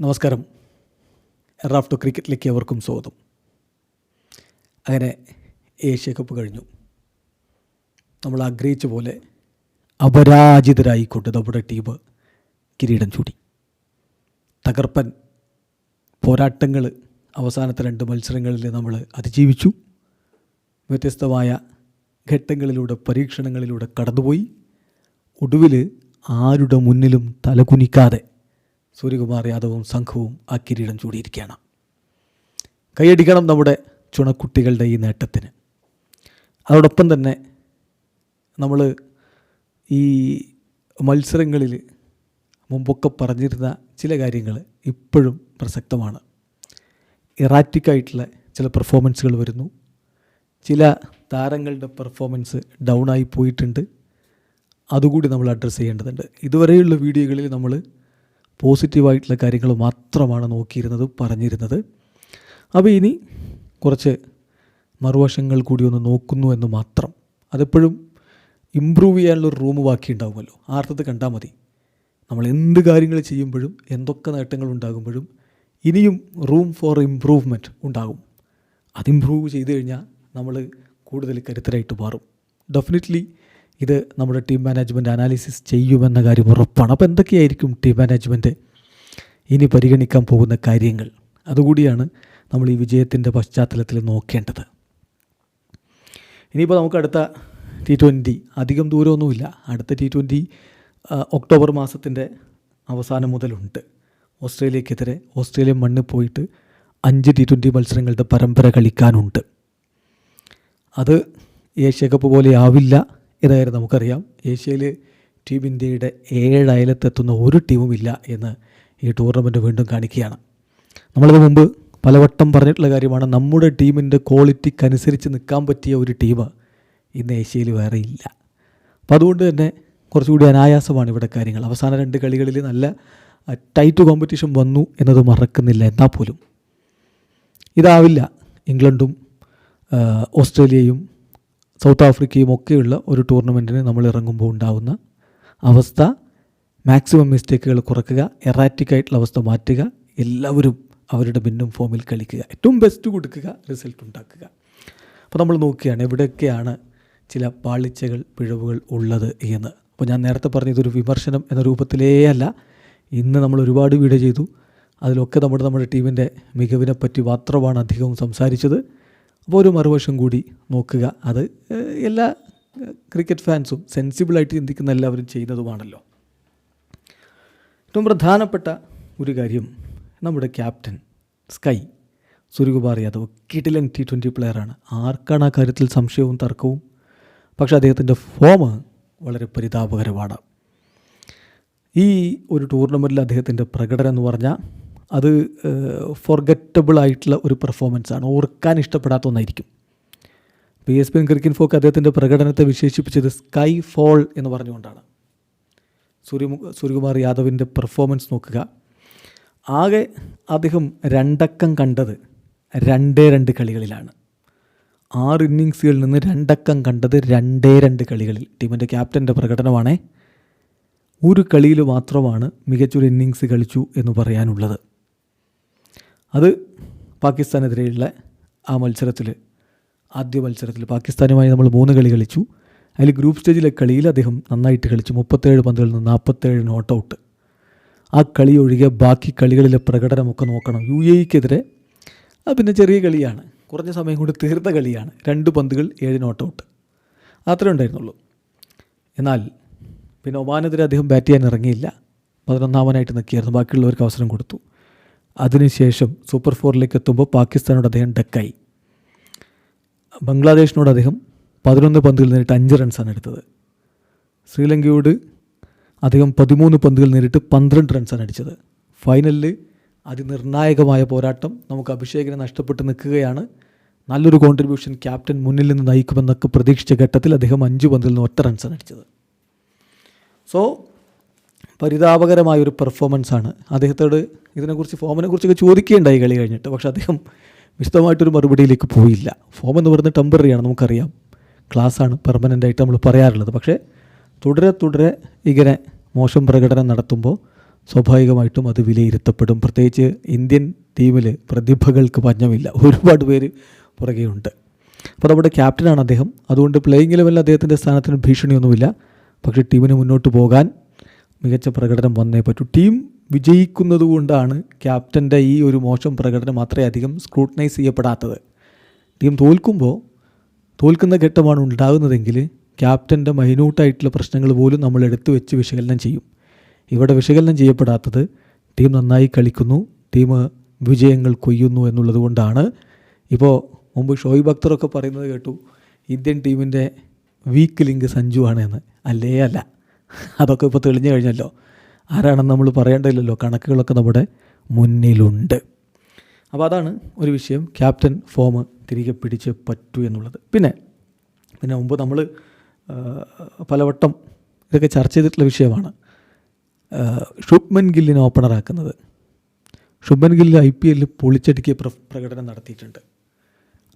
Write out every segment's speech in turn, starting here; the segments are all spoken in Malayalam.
നമസ്കാരം. റാഫ്റ്റോ ക്രിക്കറ്റിലേക്ക് അവർക്കും സ്വാഗതം. അങ്ങനെ ഏഷ്യ കപ്പ് കഴിഞ്ഞു. നമ്മൾ ആഗ്രഹിച്ച പോലെ അപരാജിതരായിക്കൊണ്ട് നമ്മുടെ ടീം കിരീടം ചൂടി. തകർപ്പൻ പോരാട്ടങ്ങൾ അവസാനത്തെ രണ്ട് മത്സരങ്ങളിൽ നമ്മൾ അതിജീവിച്ചു. വ്യത്യസ്തമായ ഘട്ടങ്ങളിലൂടെ പരീക്ഷണങ്ങളിലൂടെ കടന്നുപോയി. ഒടുവിൽ ആരുടെ മുന്നിലും തലകുനിക്കാതെ സൂര്യകുമാർ യാദവും സംഘവും ആ കിരീടം ചൂടിയിരിക്കുകയാണ്. കൈയടിക്കണം നമ്മുടെ ചുണക്കുട്ടികളുടെ ഈ നേട്ടത്തിന്. അതോടൊപ്പം തന്നെ നമ്മൾ ഈ മത്സരങ്ങളിൽ മുമ്പൊക്കെ പറഞ്ഞിരുന്ന ചില കാര്യങ്ങൾ ഇപ്പോഴും പ്രസക്തമാണ്. ഇറാറ്റിക്കായിട്ടുള്ള ചില പെർഫോമൻസുകൾ വരുന്നു. ചില താരങ്ങളുടെ പെർഫോമൻസ് ഡൗൺ ആയി പോയിട്ടുണ്ട്. അതുകൂടി നമ്മൾ അഡ്രസ്സ് ചെയ്യേണ്ടതുണ്ട്. ഇതുവരെയുള്ള വീഡിയോകളിൽ നമ്മൾ പോസിറ്റീവായിട്ടുള്ള കാര്യങ്ങൾ മാത്രമാണ് നോക്കിയിരുന്നത് പറഞ്ഞിരുന്നത്. അപ്പോൾ ഇനി കുറച്ച് മറുവശങ്ങൾ കൂടി ഒന്ന് നോക്കുന്നു എന്ന് മാത്രം. അതെപ്പോഴും ഇമ്പ്രൂവ് ചെയ്യാനുള്ളൊരു റൂം ബാക്കി ഉണ്ടാവുമല്ലോ. ആ അർത്ഥത്തിൽ കണ്ടാൽ മതി. നമ്മൾ എന്ത് കാര്യങ്ങൾ ചെയ്യുമ്പോഴും എന്തൊക്കെ നേട്ടങ്ങൾ ഉണ്ടാകുമ്പോഴും ഇനിയും റൂം ഫോർ ഇമ്പ്രൂവ്മെന്റ് ഉണ്ടാകും. അത് ഇമ്പ്രൂവ് ചെയ്ത് കഴിഞ്ഞാൽ നമ്മൾ കൂടുതൽ കരുത്തരായിട്ട് മാറും. ഡെഫിനറ്റ്ലി ഇത് നമ്മുടെ ടീം മാനേജ്മെന്റ് അനാലിസിസ് ചെയ്യുമെന്ന കാര്യം ഉറപ്പാണ്. അപ്പോൾ എന്തൊക്കെയായിരിക്കും ടീം മാനേജ്മെന്റ് ഇനി പരിഗണിക്കാൻ പോകുന്ന കാര്യങ്ങൾ. അതുകൂടിയാണ് നമ്മൾ ഈ വിജയത്തിന്റെ പശ്ചാത്തലത്തിൽ നോക്കേണ്ടത്. ഇനിയിപ്പോൾ നമുക്ക് അടുത്ത ടി ട്വന്റി അധികം ദൂരമൊന്നുമില്ല. അടുത്ത ടി ട്വന്റി ഒക്ടോബർ മാസത്തിന്റെ അവസാനം മുതലുണ്ട്. ഓസ്ട്രേലിയക്കെതിരെ ഓസ്ട്രേലിയ മണ്ണിൽ പോയിട്ട് അഞ്ച് ടി ട്വന്റി മത്സരങ്ങളുടെ പരമ്പര കളിക്കാനുണ്ട്. അത് ഏഷ്യ കപ്പ് പോലെ ആവില്ല. എന്നായിരുന്നു നമുക്കറിയാം ഏഷ്യയിൽ ടീം ഇന്ത്യയുടെ ഏഴ് അയലത്തെത്തുന്ന ഒരു ഇല്ല എന്ന് ഈ ടൂർണമെന്റ് വീണ്ടും കാണിക്കുകയാണ്. നമ്മളത് മുമ്പ് പലവട്ടം പറഞ്ഞിട്ടുള്ള കാര്യമാണ് നമ്മുടെ ടീമിന്റെ ക്വാളിറ്റിക്കനുസരിച്ച് നിൽക്കാൻ പറ്റിയ ഒരു ടീം ഇന്ന് ഏഷ്യയിൽ വേറെ ഇല്ല. അപ്പോൾ അതുകൊണ്ട് തന്നെ കുറച്ചുകൂടി അനായാസമാണ് ഇവിടെ കാര്യങ്ങൾ. അവസാന രണ്ട് കളികളിൽ നല്ല ടൈറ്റ് കോമ്പറ്റീഷൻ വന്നു എന്നത് മറക്കുന്നില്ല എന്നാൽ പോലും. ഇതാവില്ല ഇംഗ്ലണ്ടും ഓസ്ട്രേലിയയും സൗത്ത് ആഫ്രിക്കയും ഒക്കെയുള്ള ഒരു ടൂർണമെന്റിന് നമ്മൾ ഇറങ്ങുമ്പോൾ ഉണ്ടാകുന്ന അവസ്ഥ മാക്സിമം മിസ്റ്റേക്കുകൾ കുറക്കുക എറാറ്റിക് ആയിട്ടുള്ള അവസ്ഥ മാറ്റുക എല്ലാവരും അവരുടെ മിന്നും ഫോമിൽ കളിക്കുക ഏറ്റവും ബെസ്റ്റ് കൊടുക്കുക റിസൾട്ട് ഉണ്ടാക്കുക. അപ്പോൾ നമ്മൾ നോക്കുകയാണ് എവിടെയൊക്കെയാണ് ചില പാളിച്ചകൾ പിഴവുകൾ ഉള്ളത് എന്ന്. അപ്പോൾ ഞാൻ നേരത്തെ പറഞ്ഞ ഇതൊരു വിമർശനം എന്ന രൂപത്തിലേ അല്ല. ഇന്ന് നമ്മൾ ഒരുപാട് വീഡിയോ ചെയ്തു. അതിലൊക്കെ നമ്മുടെ നമ്മുടെ ടീമിന്റെ മികവിനെ പറ്റി മാത്രമാണ് അധികവും സംസാരിച്ചത്. അപ്പോൾ ഒരു മറുവശം കൂടി നോക്കുക. അത് എല്ലാ ക്രിക്കറ്റ് ഫാൻസും സെൻസിബിളായിട്ട് ചിന്തിക്കുന്ന എല്ലാവരും ചെയ്യുന്നതുമാണല്ലോ ഏറ്റവും പ്രധാനപ്പെട്ട ഒരു കാര്യം നമ്മുടെ ക്യാപ്റ്റൻ സ്കൈ സൂര്യകുമാർ യാദവ് കിടിലൻ ടി ട്വന്റി പ്ലെയറാണ് ആർക്കാണ് ആ കാര്യത്തിൽ സംശയവും തർക്കവും? പക്ഷേ അദ്ദേഹത്തിന്റെ ഫോം വളരെ പരിതാപകരമാണ്. ഈ ഒരു ടൂർണമെന്റിൽ അദ്ദേഹത്തിന്റെ പ്രകടനം എന്ന് പറഞ്ഞാൽ അത് ഫോർഗറ്റബിൾ ആയിട്ടുള്ള ഒരു പെർഫോമൻസ് ആണ്. ഓർക്കാൻ ഇഷ്ടപ്പെടാത്ത ഒന്നായിരിക്കും. P S P N cricket folk അദ്ദേഹത്തിന്റെ പ്രകടനത്തെ വിശേഷിപ്പിച്ചത് സ്കൈ ഫോൾ എന്ന് പറഞ്ഞുകൊണ്ടാണ്. സൂര്യ സൂര്യകുമാർ യാദവിന്റെ പെർഫോമൻസ് നോക്കുക. ആകെ അദ്ദേഹം രണ്ടക്കം കണ്ടത് രണ്ടേ രണ്ട് കളികളിലാണ്. ആറ് ഇന്നിങ്സുകളിൽ നിന്ന് രണ്ടക്കം കണ്ടത് രണ്ടേ രണ്ട് കളികളിൽ. ടീമിന്റെ ക്യാപ്റ്റന്റെ പ്രകടനമാണേ. ഒരു കളിയിൽ മാത്രമാണ് മികച്ചൊരു ഇന്നിങ്സ് കളിച്ചു എന്ന് പറയാനുള്ളത്. അത് പാകിസ്ഥാനെതിരെയുള്ള ആ മത്സരത്തിൽ ആദ്യ മത്സരത്തിൽ പാകിസ്ഥാനുമായി നമ്മൾ മൂന്ന് കളി കളിച്ചു. അതിൽ ഗ്രൂപ്പ് സ്റ്റേജിലെ കളിയിൽ അദ്ദേഹം നന്നായിട്ട് കളിച്ചു. മുപ്പത്തേഴ് പന്തുകളിൽ നിന്ന് നാൽപ്പത്തേഴ് നോട്ട് ഔട്ട് ആ കളി ഒഴികെ ബാക്കി കളികളിലെ പ്രകടനമൊക്കെ നോക്കണം. യു എക്കെതിരെ അത് പിന്നെ ചെറിയ കളിയാണ്. കുറഞ്ഞ സമയം കൊണ്ട് തീർത്ത കളിയാണ്. രണ്ട് പന്തുകൾ ഏഴ് നോട്ട് ഔട്ട് അത്രേ ഉണ്ടായിരുന്നുള്ളൂ. എന്നാൽ പിന്നെ ഒമാനെതിരെ അദ്ദേഹം ബാറ്റ് ചെയ്യാൻ ഇറങ്ങിയില്ല. പതിനൊന്നാമനായിട്ട് നിൽക്കുകയായിരുന്നു. ബാക്കിയുള്ളവർക്ക് അവസരം കൊടുത്തു. അതിനുശേഷം സൂപ്പർ ഫോറിലേക്ക് എത്തുമ്പോൾ പാകിസ്ഥാനോട് അദ്ദേഹം ഡക്കായി. ബംഗ്ലാദേശിനോട് അദ്ദേഹം പതിനൊന്ന് പന്തുകൾ നേരിട്ട് അഞ്ച് റൺസാണ് എടുത്തത്. ശ്രീലങ്കയോട് അദ്ദേഹം പതിമൂന്ന് പന്തുകൾ നേരിട്ട് പന്ത്രണ്ട് റൺസാണ് അടിച്ചത്. ഫൈനലിൽ അതിനിർണായകമായ പോരാട്ടം. നമുക്ക് അഭിഷേകിനെ നഷ്ടപ്പെട്ട് നിൽക്കുകയാണ്. നല്ലൊരു കോൺട്രിബ്യൂഷൻ ക്യാപ്റ്റൻ മുന്നിൽ നിന്ന് നയിക്കുമെന്നൊക്കെ പ്രതീക്ഷിച്ച ഘട്ടത്തിൽ അദ്ദേഹം അഞ്ച് പന്തിൽ നിന്ന് ഒറ്റ റൺസാണ് അടിച്ചത്. സോ പരിതാപകരമായ ഒരു ആണ്. അദ്ദേഹത്തോട് ഇതിനെക്കുറിച്ച് ഫോമിനെ കുറിച്ചൊക്കെ ചോദിക്കുകയുണ്ടായി കളി കഴിഞ്ഞിട്ട്. പക്ഷേ അദ്ദേഹം വിശദമായിട്ടൊരു മറുപടിയിലേക്ക് പോയില്ല. ഫോം എന്ന് പറയുന്നത് ടെമ്പററിയാണ് നമുക്കറിയാം. ക്ലാസ്സാണ് പെർമനന്റ് ആയിട്ട് നമ്മൾ പറയാറുള്ളത്. പക്ഷേ തുടരെ തുടരെ ഇങ്ങനെ മോശം പ്രകടനം നടത്തുമ്പോൾ സ്വാഭാവികമായിട്ടും അത് വിലയിരുത്തപ്പെടും. പ്രത്യേകിച്ച് ഇന്ത്യൻ ടീമിൽ പ്രതിഭകൾക്ക് പഞ്ഞമില്ല. ഒരുപാട് പേര് പുറകെയുണ്ട് അപ്പോൾ നമ്മുടെ ക്യാപ്റ്റനാണ് അദ്ദേഹം. അതുകൊണ്ട് പ്ലേയിങ് ലെവലിൽ അദ്ദേഹത്തിന്റെ സ്ഥാനത്തിന് ഭീഷണിയൊന്നുമില്ല. പക്ഷേ ടീമിന് മുന്നോട്ട് പോകാൻ മികച്ച പ്രകടനം വന്നേ പറ്റൂ. ടീം വിജയിക്കുന്നതുകൊണ്ടാണ് ക്യാപ്റ്റന്റെ ഈ ഒരു മോശം പ്രകടനം അത്രയധികം സ്ക്രൂട്ടനൈസ് ചെയ്യപ്പെടാത്തത്. ടീം തോൽക്കുമ്പോൾ തോൽക്കുന്ന ഘട്ടമാണ് ഉണ്ടാകുന്നതെങ്കിൽ ക്യാപ്റ്റന്റെ മൈന്യൂട്ടായിട്ടുള്ള പ്രശ്നങ്ങൾ പോലും നമ്മൾ എടുത്തു വെച്ച് വിശകലനം ചെയ്യും. ഇവിടെ വിശകലനം ചെയ്യപ്പെടാത്തത് ടീം നന്നായി കളിക്കുന്നു ടീം വിജയങ്ങൾ കൊയ്യുന്നു എന്നുള്ളതുകൊണ്ടാണ്. ഇപ്പോൾ മുമ്പ് ഷോയിബ് അക്തറൊക്കെ പറയുന്നത് കേട്ടു ഇന്ത്യൻ ടീമിന്റെ വീക്ക് ലിങ്ക് സഞ്ജു ആണ് എന്ന്. അല്ലേ അല്ല. അതൊക്കെ ഇപ്പോൾ തെളിഞ്ഞു കഴിഞ്ഞല്ലോ. ആരാണെന്ന് നമ്മൾ പറയേണ്ടതില്ലല്ലോ. കണക്കുകളൊക്കെ നമ്മുടെ മുന്നിലുണ്ട്. അപ്പോൾ അതാണ് ഒരു വിഷയം. ക്യാപ്റ്റൻ ഫോം തിരികെ പിടിച്ച് പറ്റൂ എന്നുള്ളത്. പിന്നെ പിന്നെ മുമ്പ് നമ്മൾ പലവട്ടം ഇതൊക്കെ ചർച്ച ചെയ്തിട്ടുള്ള വിഷയമാണ്. ഷുഭ്മൻ ഗില്ലിനെ ഓപ്പണറാക്കുന്നത്. ശുഭ്മൻ ഗില്ല് ഐ പി എല്ലിൽ പൊളിച്ചടുക്കിയ പ്ര പ്രകടനം നടത്തിയിട്ടുണ്ട്.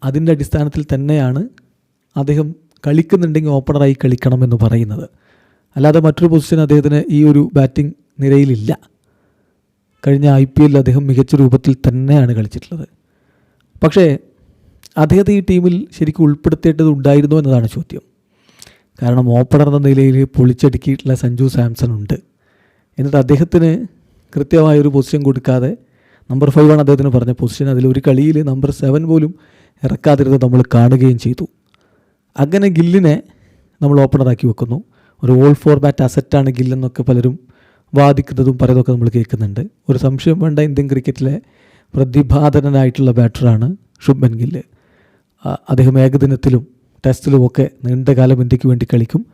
അതിന്റെ അടിസ്ഥാനത്തിൽ തന്നെയാണ് അദ്ദേഹം കളിക്കുന്നുണ്ടെങ്കിൽ ഓപ്പണറായി കളിക്കണമെന്ന് പറയുന്നത്. അല്ലാതെ മറ്റൊരു പൊസിഷൻ അദ്ദേഹത്തിന് ഈ ഒരു ബാറ്റിംഗ് നിരയിലില്ല. കഴിഞ്ഞ ഐ പി എല്ലിൽ അദ്ദേഹം മികച്ച രൂപത്തിൽ തന്നെയാണ് കളിച്ചിട്ടുള്ളത്. പക്ഷേ അദ്ദേഹത്തെ ഈ ടീമിൽ ശരിക്കും ഉൾപ്പെടുത്തേണ്ടത് ഉണ്ടായിരുന്നു എന്നതാണ് ചോദ്യം. കാരണം ഓപ്പണർ എന്ന നിലയിൽ പൊളിച്ചടുക്കിയിട്ടുള്ള സഞ്ജു സാംസൺ ഉണ്ട്. എന്നിട്ട് അദ്ദേഹത്തിന് കൃത്യമായൊരു പൊസിഷൻ കൊടുക്കാതെ നമ്പർ ഫൈവ് ആണ് അദ്ദേഹത്തിന് പറഞ്ഞ പൊസിഷൻ അതിൽ ഒരു കളിയിൽ നമ്പർ സെവൻ പോലും ഇറക്കാതിരുന്നത് നമ്മൾ കാണുകയും ചെയ്തു. അങ്ങനെ ഗില്ലിനെ നമ്മൾ ഓപ്പണറാക്കി വെക്കുന്നു. ഒരു ഓൾ ഫോർമാറ്റ് അസറ്റാണ് ഗില്ലെന്നൊക്കെ പലരും വാദിക്കുന്നതും പലതൊക്കെ നമ്മൾ കേൾക്കുന്നുണ്ട്. ഒരു സംശയം വേണ്ട ഇന്ത്യൻ ക്രിക്കറ്റിലെ പ്രതിഭാധനനായിട്ടുള്ള ബാറ്ററാണ് ശുഭൻ ഗില്ല് അദ്ദേഹം ഏകദിനത്തിലും ടെസ്റ്റിലുമൊക്കെ നീണ്ടകാലം ഇന്ത്യയ്ക്ക് വേണ്ടി കളിക്കും.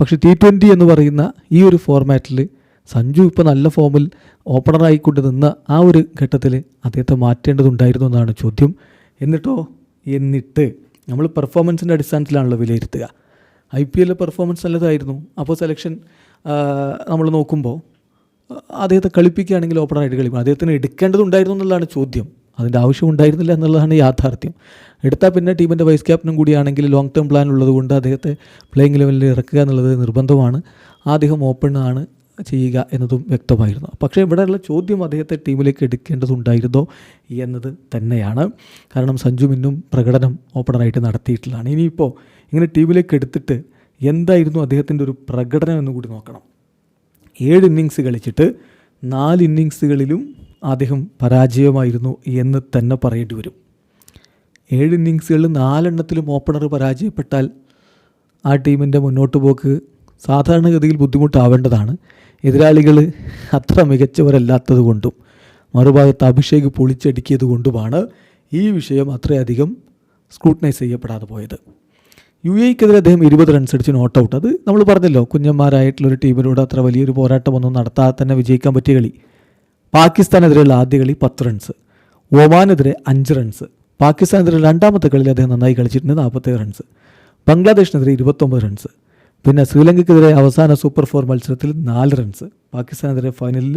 പക്ഷേ ടി ട്വന്റി എന്ന് പറയുന്ന ഈ ഒരു ഫോർമാറ്റിൽ സഞ്ജു ഇപ്പോൾ നല്ല ഫോമിൽ ഓപ്പണറായിക്കൊണ്ട് നിന്ന ആ ഒരു ഘട്ടത്തിൽ അദ്ദേഹത്തെ മാറ്റേണ്ടതുണ്ടായിരുന്നു എന്നാണ് ചോദ്യം. എന്നിട്ടോ? എന്നിട്ട് നമ്മൾ പെർഫോമൻസിന്റെ അടിസ്ഥാനത്തിലാണല്ലോ വിലയിരുത്തുക. ഐ പി എല്ലിലെ പെർഫോമൻസ് നല്ലതായിരുന്നു. അപ്പോൾ സെലക്ഷൻ നമ്മൾ നോക്കുമ്പോൾ അദ്ദേഹത്തെ കളിപ്പിക്കുകയാണെങ്കിൽ ഓപ്പണറായിട്ട് കളിക്കും. അദ്ദേഹത്തിന് എടുക്കേണ്ടതുണ്ടായിരുന്നു എന്നുള്ളതാണ് ചോദ്യം. അതിന്റെ ആവശ്യം ഉണ്ടായിരുന്നില്ല എന്നുള്ളതാണ് യാഥാർത്ഥ്യം. എടുത്താൽ പിന്നെ ടീമിന്റെ വൈസ് ക്യാപ്റ്റനും കൂടിയാണെങ്കിൽ ലോങ് ടേം പ്ലാൻ ഉള്ളതുകൊണ്ട് അദ്ദേഹത്തെ പ്ലേയിങ് ലെവലിൽ ഇറക്കുക എന്നുള്ളത് നിർബന്ധമാണ്. അദ്ദേഹം ഓപ്പൺ ആണ്. ചെയ്യുക എന്നതും വ്യക്തമായിരുന്നു. പക്ഷേ ഇവിടെയുള്ള ചോദ്യം അദ്ദേഹത്തെ ടീമിലേക്ക് എടുക്കേണ്ടതുണ്ടായിരുന്നോ എന്നത് തന്നെയാണ്. കാരണം സഞ്ജു മിന്നും പ്രകടനം ഓപ്പണറായിട്ട് നടത്തിയിട്ടുള്ളതാണ്. ഇനിയിപ്പോൾ ഇങ്ങനെ ടീമിലേക്ക് എടുത്തിട്ട് എന്തായിരുന്നു അദ്ദേഹത്തിന്റെ ഒരു പ്രകടനം എന്ന് കൂടി നോക്കണം. ഏഴ് ഇന്നിങ്സ് കളിച്ചിട്ട് നാല് ഇന്നിങ്സുകളിലും അദ്ദേഹം പരാജയമായിരുന്നു എന്ന് തന്നെ പറയേണ്ടി വരും. ഏഴ് ഇന്നിങ്സുകളിൽ നാലെണ്ണത്തിലും ഓപ്പണർ പരാജയപ്പെട്ടാൽ ആ ടീമിന്റെ മുന്നോട്ട് പോക്ക് സാധാരണഗതിയിൽ ബുദ്ധിമുട്ടാവേണ്ടതാണ്. എതിരാളികൾ അത്ര മികച്ചവരല്ലാത്തത് കൊണ്ടും മറുഭാഗത്ത് അഭിഷേക് പൊളിച്ചടുക്കിയത് കൊണ്ടുമാണ് ഈ വിഷയം അത്രയധികം സ്ക്രൂട്ടനൈസ് ചെയ്യപ്പെടാതെ പോയത്. യു എക്കെതിരെ അദ്ദേഹം ഇരുപത് റൺസ് അടിച്ച് നോട്ട് ഔട്ട് അത് നമ്മൾ പറഞ്ഞല്ലോ കുഞ്ഞന്മാരായിട്ടുള്ളൊരു ടീമിനോട് അത്ര വലിയൊരു പോരാട്ടമൊന്നും നടത്താതെ തന്നെ വിജയിക്കാൻ പറ്റിയ കളി. പാകിസ്ഥാനെതിരെയുള്ള ആദ്യ കളി പത്ത് റൺസ് ഒമാനെതിരെ അഞ്ച് റൺസ് പാകിസ്ഥാനെതിരെ രണ്ടാമത്തെ കളിയിൽ അദ്ദേഹം നന്നായി കളിച്ചിട്ടുണ്ട് നാൽപ്പത്തേഴ് റൺസ് ബംഗ്ലാദേശിനെതിരെ ഇരുപത്തൊമ്പത് റൺസ് പിന്നെ ശ്രീലങ്കയ്ക്കെതിരെ അവസാന സൂപ്പർ ഫോർ മത്സരത്തിൽ നാല് റൺസ് പാകിസ്ഥാനെതിരെ ഫൈനലിൽ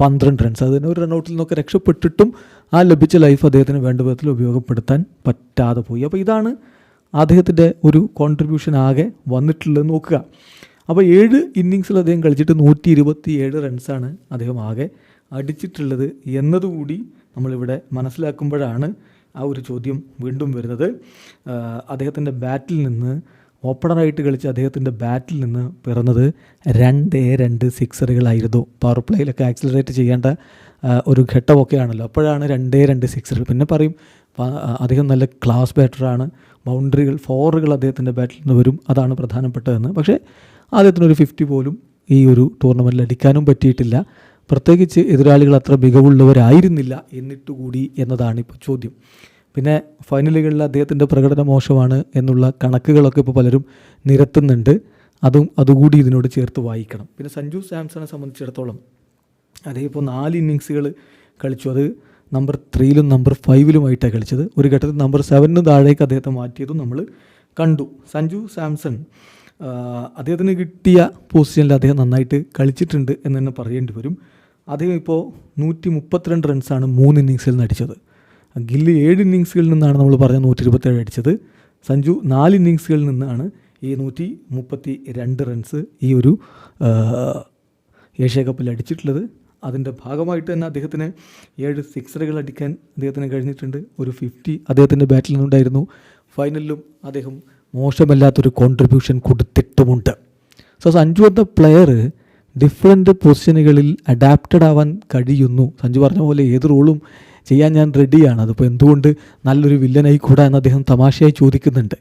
പന്ത്രണ്ട് റൺസ്. അതിന് ഒരു റൺഔട്ടിൽ നിന്നൊക്കെ രക്ഷപ്പെട്ടിട്ടും ആ ലഭിച്ച ലൈഫ് അദ്ദേഹത്തിന് വേണ്ട വിധത്തിൽ ഉപയോഗപ്പെടുത്താൻ പറ്റാതെ പോയി. അപ്പോൾ ഇതാണ് അദ്ദേഹത്തിന്റെ ഒരു കോൺട്രിബ്യൂഷൻ ആകെ വന്നിട്ടുള്ളത് നോക്കുക. അപ്പോൾ ഏഴ് ഇന്നിങ്സിൽ അദ്ദേഹം കളിച്ചിട്ട് നൂറ്റി ഇരുപത്തി ഏഴ് റൺസാണ് അദ്ദേഹം ആകെ അടിച്ചിട്ടുള്ളത് എന്നതുകൂടി നമ്മളിവിടെ മനസ്സിലാക്കുമ്പോഴാണ് ആ ഒരു ചോദ്യം വീണ്ടും വരുന്നത്. അദ്ദേഹത്തിന്റെ ബാറ്റിൽ നിന്ന് ഓപ്പണറായിട്ട് കളിച്ച അദ്ദേഹത്തിന്റെ ബാറ്റിൽ നിന്ന് പിറന്നത് രണ്ടേ രണ്ട് സിക്സറുകളായിരുന്നു. പവർ പ്ലേയിലൊക്കെ ആക്സിലറേറ്റ് ചെയ്യേണ്ട ഒരു ഘട്ടമൊക്കെയാണല്ലോ. അപ്പോഴാണ് രണ്ടേ രണ്ട് സിക്സറുകൾ. പിന്നെ പറയും അദ്ദേഹം നല്ല ക്ലാസ് ബാറ്ററാണ് ബൗണ്ടറികൾ ഫോറുകൾ അദ്ദേഹത്തിന്റെ ബാറ്റിൽ നിന്ന് വരും. അതാണ് പ്രധാനപ്പെട്ടതെന്ന്. പക്ഷേ അദ്ദേഹത്തിനൊരു ഫിഫ്റ്റി പോലും ഈ ഒരു ടൂർണമെന്റിൽ അടിക്കാനും പറ്റിയിട്ടില്ല. പ്രത്യേകിച്ച് എതിരാളികൾ അത്ര മികവുള്ളവരായിരുന്നില്ല എന്നിട്ടുകൂടി എന്നതാണ് ഇപ്പോൾ ചോദ്യം. പിന്നെ ഫൈനലുകളിൽ അദ്ദേഹത്തിന്റെ പ്രകടനം മോശമാണ് എന്നുള്ള കണക്കുകളൊക്കെ ഇപ്പോൾ പലരും നിരത്തുന്നുണ്ട്. അതും അതുകൂടി ഇതിനോട് ചേർത്ത് വായിക്കണം. പിന്നെ സഞ്ജു സാംസണെ സംബന്ധിച്ചിടത്തോളം അദ്ദേഹം നാല് ഇന്നിങ്സുകൾ കളിച്ചു. അത് നമ്പർ ത്രീയിലും നമ്പർ ഫൈവിലുമായിട്ടാണ് കളിച്ചത്. ഒരു ഘട്ടത്തിൽ നമ്പർ സെവനിന് താഴേക്ക് അദ്ദേഹത്തെ മാറ്റിയതും നമ്മൾ കണ്ടു. സഞ്ജു സാംസൺ അദ്ദേഹത്തിന് കിട്ടിയ പൊസിഷനിൽ അദ്ദേഹം നന്നായിട്ട് കളിച്ചിട്ടുണ്ട് എന്ന് തന്നെ പറയേണ്ടി വരും. അദ്ദേഹം ഇപ്പോൾ നൂറ്റി മുപ്പത്തിരണ്ട് റൺസാണ് മൂന്ന് ഇന്നിങ്സിൽ നിന്ന് അടിച്ചത് ഗില്ല് ഏഴ് ഇന്നിങ്സുകളിൽ നിന്നാണ് നമ്മൾ പറഞ്ഞ നൂറ്റി ഇരുപത്തേഴ് അടിച്ചത്. സഞ്ജു നാല് ഇന്നിങ്സുകളിൽ നിന്നാണ് ഈ നൂറ്റി മുപ്പത്തി രണ്ട് റൺസ് ഈ ഒരു ഏഷ്യ കപ്പിൽ അടിച്ചിട്ടുള്ളത്. അതിന്റെ ഭാഗമായിട്ട് തന്നെ അദ്ദേഹത്തിന് ഏഴ് സിക്സറുകൾ അടിക്കാൻ അദ്ദേഹത്തിന് കഴിഞ്ഞിട്ടുണ്ട്. ഒരു ഫിഫ്റ്റി അദ്ദേഹത്തിന്റെ ബാറ്റിൽ നിന്നുണ്ടായിരുന്നു. ഫൈനലിലും അദ്ദേഹം മോശമല്ലാത്തൊരു കോൺട്രിബ്യൂഷൻ കൊടുത്തിട്ടുമുണ്ട്. സോ സഞ്ജു എന്ന പ്ലെയർ ഡിഫറെന്റ് പൊസിഷനുകളിൽ അഡാപ്റ്റഡ് ആവാൻ കഴിയുന്നു. സഞ്ജു പറഞ്ഞ പോലെ ഏത് റോളും ചെയ്യാൻ ഞാൻ റെഡിയാണ് അതിപ്പോൾ എന്തുകൊണ്ട് നല്ലൊരു വില്ലനായി കൂടാ എന്ന് അദ്ദേഹം തമാശയായി ചോദിക്കുന്നുണ്ട്.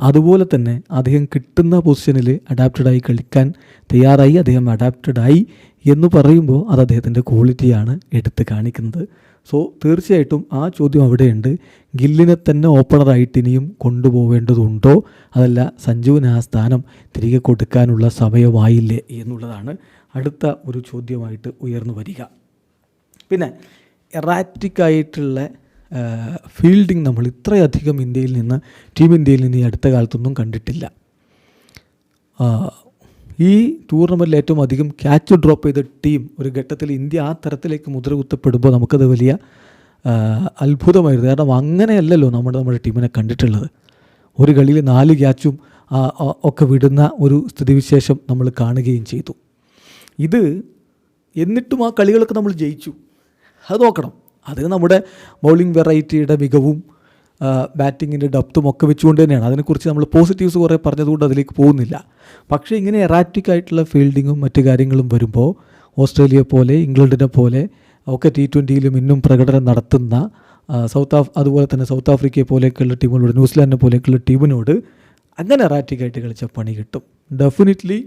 അതുപോലെ തന്നെ അദ്ദേഹം കിട്ടുന്ന പൊസിഷനിൽ അഡാപ്റ്റഡായി കളിക്കാൻ തയ്യാറായി അദ്ദേഹം അഡാപ്റ്റഡായി എന്ന് പറയുമ്പോൾ അത് അദ്ദേഹത്തിന്റെ ക്വാളിറ്റിയാണ് എടുത്ത് കാണിക്കുന്നത്. സോ തീർച്ചയായിട്ടും ആ ചോദ്യം അവിടെയുണ്ട്. ഗില്ലിനെ തന്നെ ഓപ്പണറായിട്ട് ഇനിയും കൊണ്ടുപോവേണ്ടതുണ്ടോ അതല്ല സഞ്ജുവിന് ആ സ്ഥാനം തിരികെ കൊടുക്കാനുള്ള സമയമായില്ലേ എന്നുള്ളതാണ് അടുത്ത ഒരു ചോദ്യമായിട്ട് ഉയർന്നു വരിക. പിന്നെ എറാറ്റിക്കായിട്ടുള്ള ഫീൽഡിംഗ് നമ്മൾ ഇത്രയധികം ഇന്ത്യയിൽ നിന്ന് ടീം ഇന്ത്യയിൽ നിന്ന് ഈ അടുത്ത കാലത്തൊന്നും കണ്ടിട്ടില്ല. ഈ ടൂർണമെന്റിൽ ഏറ്റവും അധികം ക്യാച്ച് ഡ്രോപ്പ് ചെയ്ത ടീം ഒരു ഘട്ടത്തിൽ ഇന്ത്യ ആ തരത്തിലേക്ക് മുദ്ര കുത്തപ്പെടുമ്പോൾ നമുക്കത് വലിയ അത്ഭുതമായിരുന്നു. കാരണം അങ്ങനെയല്ലല്ലോ നമ്മൾ നമ്മുടെ ടീമിനെ കണ്ടിട്ടുള്ളത്. ഒരു കളിയിൽ നാല് ക്യാച്ചും ഒക്കെ വിടുന്ന ഒരു സ്ഥിതിവിശേഷം നമ്മൾ കാണുകയും ചെയ്തു. ഇത് എന്നിട്ടും ആ കളികളൊക്കെ നമ്മൾ ജയിച്ചു. അത് നോക്കണം. അത് നമ്മുടെ ബൗളിംഗ് വെറൈറ്റിയുടെ മികവും ബാറ്റിങ്ങിന്റെ ഡപ്തും ഒക്കെ വെച്ചുകൊണ്ട് തന്നെയാണ്. അതിനെക്കുറിച്ച് നമ്മൾ പോസിറ്റീവ്സ് കുറേ പറഞ്ഞതുകൊണ്ട് അതിലേക്ക് പോകുന്നില്ല. പക്ഷേ ഇങ്ങനെ എറാറ്റിക് ആയിട്ടുള്ള ഫീൽഡിങ്ങും മറ്റു കാര്യങ്ങളും വരുമ്പോൾ ഓസ്ട്രേലിയ പോലെ ഇംഗ്ലണ്ടിനെ പോലെ ഒക്കെ ടി ട്വന്റിയിലും ഇന്നും പ്രകടനം നടത്തുന്ന സൗത്ത് ആഫ് അതുപോലെ തന്നെ സൗത്ത് ആഫ്രിക്കയെ പോലെയൊക്കെയുള്ള ടീമുകളോട് ന്യൂസിലാൻഡിനെ പോലെയൊക്കെയുള്ള ടീമിനോട് അങ്ങനെ എറാറ്റിക് ആയിട്ട് കളിച്ച പണി കിട്ടും. ഡെഫിനറ്റ്ലി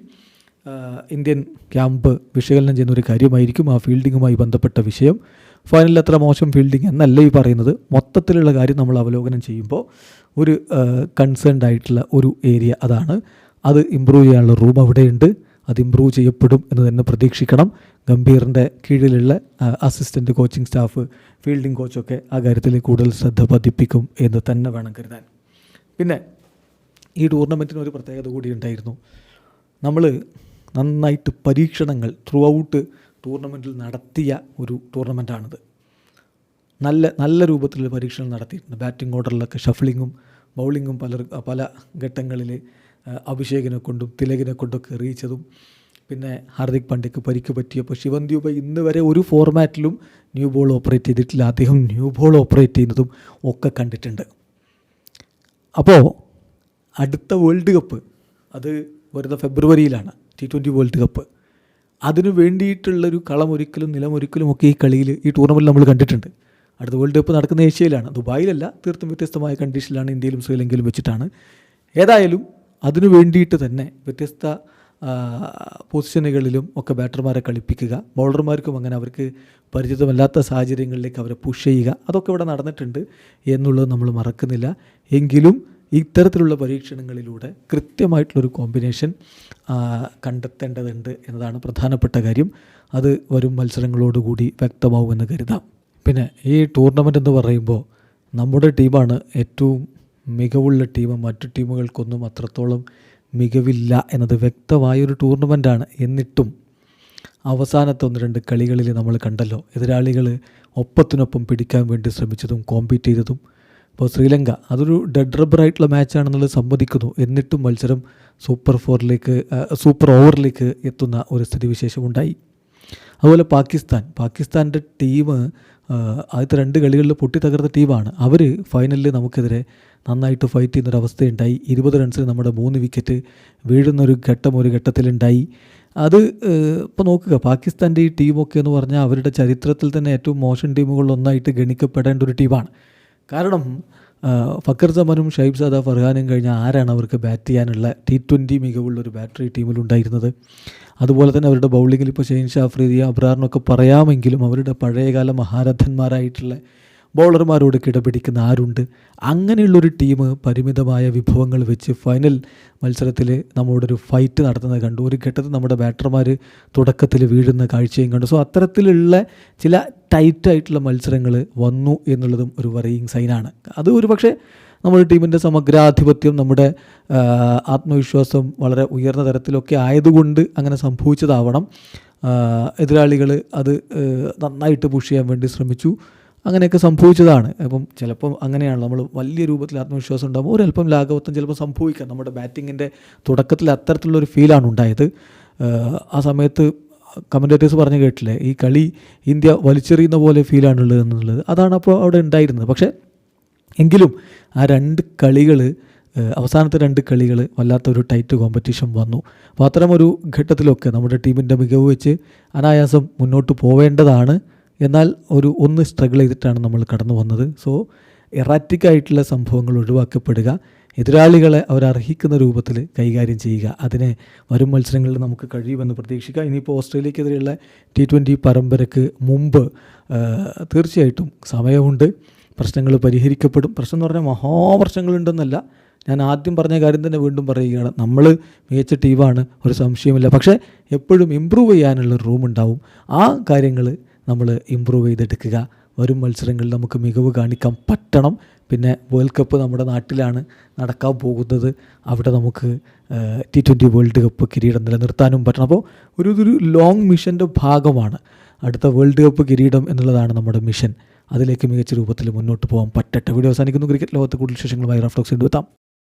ഇന്ത്യൻ ക്യാമ്പ് വിശകലനം ചെയ്യുന്ന ഒരു കാര്യമായിരിക്കും ആ ഫീൽഡിങ്ങുമായി ബന്ധപ്പെട്ട വിഷയം. ഫൈനലിൽ അത്ര മോശം ഫീൽഡിംഗ് എന്നല്ല ഈ പറയുന്നത്. മൊത്തത്തിലുള്ള കാര്യം നമ്മൾ അവലോകനം ചെയ്യുമ്പോൾ ഒരു കൺസേൺഡ് ആയിട്ടുള്ള ഒരു ഏരിയ അതാണ്. അത് ഇമ്പ്രൂവ് ചെയ്യാനുള്ള റൂം അവിടെയുണ്ട്. അത് ഇമ്പ്രൂവ് ചെയ്യപ്പെടും എന്ന് തന്നെ പ്രതീക്ഷിക്കണം. ഗംഭീറിന്റെ കീഴിലുള്ള അസിസ്റ്റന്റ് കോച്ചിങ് സ്റ്റാഫ് ഫീൽഡിംഗ് കോച്ചൊക്കെ ആ കാര്യത്തിൽ കൂടുതൽ ശ്രദ്ധ പതിപ്പിക്കും എന്ന് തന്നെ വേണം കരുതാൻ. പിന്നെ ഈ ടൂർണമെന്റിന് ഒരു പ്രത്യേകത കൂടി ഉണ്ടായിരുന്നു. നമ്മൾ നന്നായിട്ട് പരീക്ഷണങ്ങൾ ത്രൂ ഔട്ട് ടൂർണമെന്റിൽ നടത്തിയ ഒരു ടൂർണമെന്റാണിത് നല്ല നല്ല രൂപത്തിലുള്ള പരീക്ഷണം നടത്തിയിട്ടുണ്ട്. ബാറ്റിംഗ് ഓർഡറിലൊക്കെ ഷഫ്ലിങ്ങും ബൗളിങ്ങും പല പല ഘട്ടങ്ങളിൽ അഭിഷേകിനെ കൊണ്ടും തിലകിനെ കൊണ്ടൊക്കെ എറിയിച്ചതും. പിന്നെ ഹാർദിക് പാണ്ഡ്യക്ക് പരിക്ക് പറ്റിയപ്പോൾ ശിവൻ ദ്യൂബ ഇന്ന് വരെ ഒരു ഫോർമാറ്റിലും ന്യൂ ബോൾ ഓപ്പറേറ്റ് ചെയ്തിട്ടില്ല. അദ്ദേഹം ന്യൂ ബോൾ ഓപ്പറേറ്റ് ചെയ്യുന്നതും ഒക്കെ കണ്ടിട്ടുണ്ട്. അപ്പോൾ അടുത്ത വേൾഡ് കപ്പ് അത് വരുന്ന ഫെബ്രുവരിയിലാണ്. ടി ട്വന്റി വേൾഡ് കപ്പ് അതിനു വേണ്ടിയിട്ടുള്ളൊരു കളം ഒരിക്കലും നിലമൊരിക്കലും ഒക്കെ ഈ കളിയിൽ ഈ ടൂർണമെന്റിൽ നമ്മൾ കണ്ടിട്ടുണ്ട്. അടുത്ത വേൾഡ് കപ്പ് നടക്കുന്ന ഏഷ്യയിലാണ്. ദുബായിലല്ല തീർത്തും വ്യത്യസ്തമായ കണ്ടീഷനിലാണ് ഇന്ത്യയിലും ശ്രീലങ്കയിലും വെച്ചിട്ടാണ്. ഏതായാലും അതിനു വേണ്ടിയിട്ട് തന്നെ വ്യത്യസ്ത പൊസിഷനുകളിലും ഒക്കെ ബാറ്റർമാരെ കളിപ്പിക്കുക. ബൗളർമാർക്കും അങ്ങനെ അവർക്ക് പരിചിതമല്ലാത്ത സാഹചര്യങ്ങളിലേക്ക് അവരെ പുഷ് ചെയ്യുക. അതൊക്കെ ഇവിടെ നടന്നിട്ടുണ്ട് എന്നുള്ളത് നമ്മൾ മറക്കുന്നില്ല. എങ്കിലും ഇത്തരത്തിലുള്ള പരീക്ഷണങ്ങളിലൂടെ കൃത്യമായിട്ടുള്ളൊരു കോമ്പിനേഷൻ കണ്ടെത്തേണ്ടതുണ്ട് എന്നതാണ് പ്രധാനപ്പെട്ട കാര്യം. അത് വരും മത്സരങ്ങളോടുകൂടി വ്യക്തമാവുമെന്ന് കരുതാം. പിന്നെ ഈ ടൂർണമെന്റ് എന്ന് പറയുമ്പോൾ നമ്മുടെ ടീമാണ് ഏറ്റവും മികവുള്ള ടീം മറ്റു ടീമുകൾക്കൊന്നും അത്രത്തോളം മികവില്ല എന്നത് വ്യക്തമായൊരു ടൂർണമെന്റാണ് എന്നിട്ടും അവസാനത്തെ ഒന്ന് രണ്ട് കളികളിൽ നമ്മൾ കണ്ടല്ലോ എതിരാളികൾ ഒപ്പത്തിനൊപ്പം പിടിക്കാൻ വേണ്ടി ശ്രമിച്ചതും കോമ്പീറ്റ് ചെയ്തതും ഇപ്പോൾ ശ്രീലങ്ക അതൊരു ഡെഡ് റബ്ബറായിട്ടുള്ള മാച്ചാണെന്നുള്ളത് സമ്മതിക്കുന്നു. എന്നിട്ടും മത്സരം സൂപ്പർ ഫോറിലേക്ക് സൂപ്പർ ഓവറിലേക്ക് എത്തുന്ന ഒരു സ്ഥിതിവിശേഷം ഉണ്ടായി. അതുപോലെ പാകിസ്ഥാൻ. പാകിസ്ഥാന്റെ ടീം ആദ്യത്തെ രണ്ട് കളികളിൽ പൊട്ടി തകർത്ത ടീമാണ് അവർ ഫൈനലിൽ നമുക്കെതിരെ നന്നായിട്ട് ഫൈറ്റ് ചെയ്യുന്നൊരവസ്ഥയുണ്ടായി. ഇരുപത് റൺസിന് നമ്മുടെ മൂന്ന് വിക്കറ്റ് വീഴുന്നൊരു ഘട്ടം ഒരു ഘട്ടത്തിലുണ്ടായി. അത് ഇപ്പോൾ നോക്കുക. പാകിസ്ഥാന്റെ ഈ ടീമൊക്കെ എന്ന് പറഞ്ഞാൽ അവരുടെ ചരിത്രത്തിൽ തന്നെ ഏറ്റവും മോശം ടീമുകളിലൊന്നായിട്ട് ഗണിക്കപ്പെടേണ്ട ഒരു ടീമാണ് കാരണം ഫക്കർ സമാനും ഷൈബ് സാദ ഫർഹാനും കഴിഞ്ഞ ആരാണ് അവർക്ക് ബാറ്റ് ചെയ്യാനുള്ള ടി ട്വന്റി മികവുള്ള ഒരു ബാറ്ററി ടീമിലുണ്ടായിരുന്നത് അതുപോലെ തന്നെ അവരുടെ ബൗളിങ്ങിൽ ഇപ്പോൾ ഷെയ്ൻ ഷാഫ്രീദി അബ്രാറിനൊക്കെ പറയാമെങ്കിലും അവരുടെ പഴയകാല മഹാരഥന്മാരായിട്ടുള്ള ബൗളർമാരോട് കിടപിടിക്കുന്ന ആരുണ്ട്? അങ്ങനെയുള്ളൊരു ടീം പരിമിതമായ വിഭവങ്ങൾ വെച്ച് ഫൈനൽ മത്സരത്തിൽ നമ്മളോടൊരു ഫൈറ്റ് നടത്തുന്നത് കണ്ടു. ഒരു ഘട്ടത്തിൽ നമ്മുടെ ബാറ്റർമാർ തുടക്കത്തിൽ വീഴുന്ന കാഴ്ചയും കണ്ടു. സോ അത്തരത്തിലുള്ള ചില ടൈറ്റായിട്ടുള്ള മത്സരങ്ങൾ വന്നു എന്നുള്ളതും ഒരു വറിയിങ് സൈനാണ് അത് ഒരു പക്ഷേ നമ്മുടെ ടീമിന്റെ സമഗ്രാധിപത്യം നമ്മുടെ ആത്മവിശ്വാസം വളരെ ഉയർന്ന തരത്തിലൊക്കെ ആയതുകൊണ്ട് അങ്ങനെ സംഭവിച്ചതാവണം. എതിരാളികൾ അത് നന്നായിട്ട് പുഷ് ചെയ്യാൻ വേണ്ടി ശ്രമിച്ചു. അങ്ങനെയൊക്കെ സംഭവിച്ചതാണ്. അപ്പം ചിലപ്പം അങ്ങനെയാണ് നമ്മൾ വലിയ രൂപത്തിൽ ആത്മവിശ്വാസം ഉണ്ടാകുമ്പോൾ ഒരല്പം ലാഘവത്വം ചിലപ്പോൾ സംഭവിക്കാം. നമ്മുടെ ബാറ്റിങ്ങിന്റെ തുടക്കത്തിൽ അത്തരത്തിലുള്ളൊരു ഫീലാണ് ഉണ്ടായത്. ആ, സമയത്ത് കമന്റേറ്റേഴ്സ് പറഞ്ഞു കേട്ടില്ലേ ഈ കളി ഇന്ത്യ വലിച്ചെറിയുന്ന പോലെ ഫീലാണുള്ളത് എന്നുള്ളത്. അതാണ് അപ്പോൾ അവിടെ ഉണ്ടായിരുന്നത്. പക്ഷേ എങ്കിലും ആ രണ്ട് കളികൾ അവസാനത്തെ രണ്ട് കളികൾ വല്ലാത്തൊരു ടൈറ്റ് കോമ്പറ്റീഷൻ വന്നു. അപ്പോൾ അത്തരമൊരു ഘട്ടത്തിലൊക്കെ നമ്മുടെ ടീമിന്റെ മികവ് വെച്ച് അനായാസം മുന്നോട്ട് പോവേണ്ടതാണ്. എന്നാൽ ഒരു ഒന്ന് സ്ട്രഗിൾ ചെയ്തിട്ടാണ് നമ്മൾ കടന്നു വന്നത്. സോ എറാറ്റിക് ആയിട്ടുള്ള സംഭവങ്ങൾ ഒഴിവാക്കപ്പെടുക എതിരാളികളെ അവരർഹിക്കുന്ന രൂപത്തിൽ കൈകാര്യം ചെയ്യുക. അതിനെ വരും മത്സരങ്ങളിൽ നമുക്ക് കഴിയുമെന്ന് പ്രതീക്ഷിക്കുക ഇനിയിപ്പോൾ ഓസ്ട്രേലിയക്കെതിരെയുള്ള ടി ട്വന്റി പരമ്പരയ്ക്ക് മുമ്പ് തീർച്ചയായിട്ടും സമയമുണ്ട്. പ്രശ്നങ്ങൾ പരിഹരിക്കപ്പെടും. പ്രശ്നം എന്ന് പറഞ്ഞാൽ മഹാപ്രശ്നങ്ങളുണ്ടെന്നല്ല. ഞാൻ ആദ്യം പറഞ്ഞ കാര്യം തന്നെ വീണ്ടും പറയുകയാണ്. നമ്മൾ മികച്ച ടീമാണ് ഒരു സംശയമില്ല പക്ഷേ എപ്പോഴും ഇമ്പ്രൂവ് ചെയ്യാനുള്ള റൂം ഉണ്ടാവും. ആ കാര്യങ്ങൾ നമ്മൾ ഇമ്പ്രൂവ് ചെയ്തെടുക്കുക. വരും മത്സരങ്ങളിൽ നമുക്ക് മികവ് കാണിക്കാൻ പറ്റണം. പിന്നെ വേൾഡ് കപ്പ് നമ്മുടെ നാട്ടിലാണ് നടക്കാൻ പോകുന്നത്. അവിടെ നമുക്ക് ടി ട്വന്റി വേൾഡ് കപ്പ് കിരീടം നിലനിർത്താനും പറ്റണം. അപ്പോൾ ഒരു ഇതൊരു ലോങ് മിഷന്റെ ഭാഗമാണ്. അടുത്ത വേൾഡ് കപ്പ് കിരീടം എന്നുള്ളതാണ് നമ്മുടെ മിഷൻ അതിലേക്ക് മികച്ച രൂപത്തിൽ മുന്നോട്ട് പോകാൻ പറ്റട്ടെ. വീഡിയോ അവസാനിക്കുന്നു. ക്രിക്കറ്റ് ലോകത്ത് കൂടുതൽ വിശേഷങ്ങളുമായി റഫ്ലോക്സ് എത്താം.